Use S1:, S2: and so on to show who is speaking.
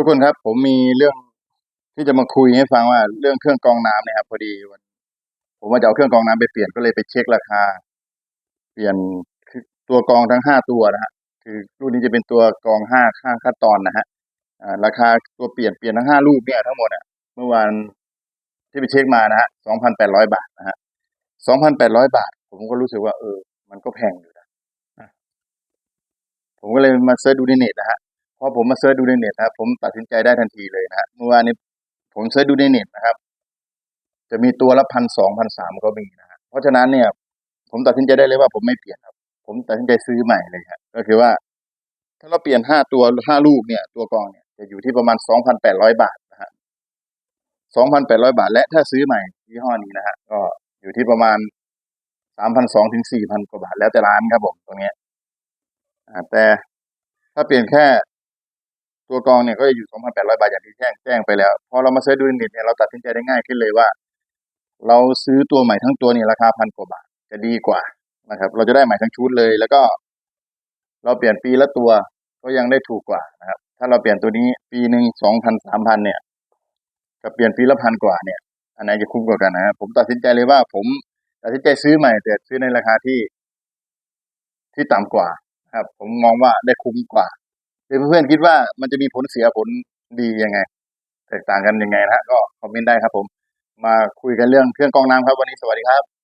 S1: ทุกคนครับ ผมมีเรื่องที่จะมาคุยให้ฟังว่าเรื่องเครื่องกรองน้ำนะครับพอดีวันผมว่าจะเอาเครื่องกรองน้ำไปเปลี่ยนก็เลยไปเช็คราคา เปลี่ยนคือตัวกรองทั้งห้าตัวนะฮะคือรุ่นนี้จะเป็นตัวกรองห้าข้างขั้นตอนนะฮะราคาตัวเปลี่ยนเปลี่ยนทั้งห้าลูกเนี่ยทั้งหมดอะเมื่อวานที่ไปเช็คมานะฮะสองพันแปดร้อยบาทนะฮะสองพันแปดร้อยบาท ผมก็รู้สึกว่าเออ มันก็แพงอยู่นะอะผมก็เลยมาเสิร์ชดูในเน็ตนะฮะ พอผมมาเสิร์ชดูในเน็ตนะครับ ผมตัดสินใจได้ทันทีเลยนะฮะเมื่อวานนี้ผมเสิร์ชดูในเน็ตนะครับ จะมีตัวละพันสองพันสามก็มีนะฮะเพราะฉะนั้นเนี่ย ผมตัดสินใจได้เลยว่าผมไม่เปลี่ยนครับ ผมตัดสินใจซื้อใหม่เลยครับก็คือว่า ถ้าเราเปลี่ยนห้าตัวห้าลูกเนี่ย ตัวกองเนี่ยจะอยู่ที่ประมาณสองพันแปดร้อยบาทนะฮะสองพันแปดร้อยบาท และถ้าซื้อใหม่ยี่ห้อนี้นะฮะก็อยู่ที่ประมาณสามพันสองถึงสี่พันกว่าบาทแล้วแต่ร้านครับผมตรงเนี้ยอ่าแต่ถ้าเปลี่ยนแค่ ตัวกองเนี่ยก็จะอยู่ 2,800 บาทอย่างที่แจ้งแจ้งไปแล้ว พอเรามาเสิร์ชดูในเน็ตเนี่ยเราตัดสินใจได้ง่ายขึ้นเลยว่า เราซื้อตัวใหม่ทั้งตัวเนี่ยราคาพันกว่าบาทจะดีกว่านะครับ เราจะได้ใหม่ทั้งชุดเลย แล้วก็ เราเปลี่ยนปีละตัวก็ยังได้ถูกกว่านะครับ ถ้าเราเปลี่ยนตัวนี้ปีหนึ่งสองพันสามพันเนี่ยกับเปลี่ยนปีละพันกว่าเนี่ย อันไหนจะคุ้มกว่ากันนะครับผมตัดสินใจเลยว่า ผมตัดสินใจซื้อใหม่แต่ซื้อในราคาที่ที่ต่ำกว่าครับ ผมมองว่าได้คุ้มกว่า เพื่อนๆคิดว่ามันจะมีผลเสียผลดียังไง แตกต่างกันยังไงนะฮะก็คอมเมนต์ได้ครับผม มาคุยกันเรื่องเครื่องกรองน้ำครับ วันนี้สวัสดีครับ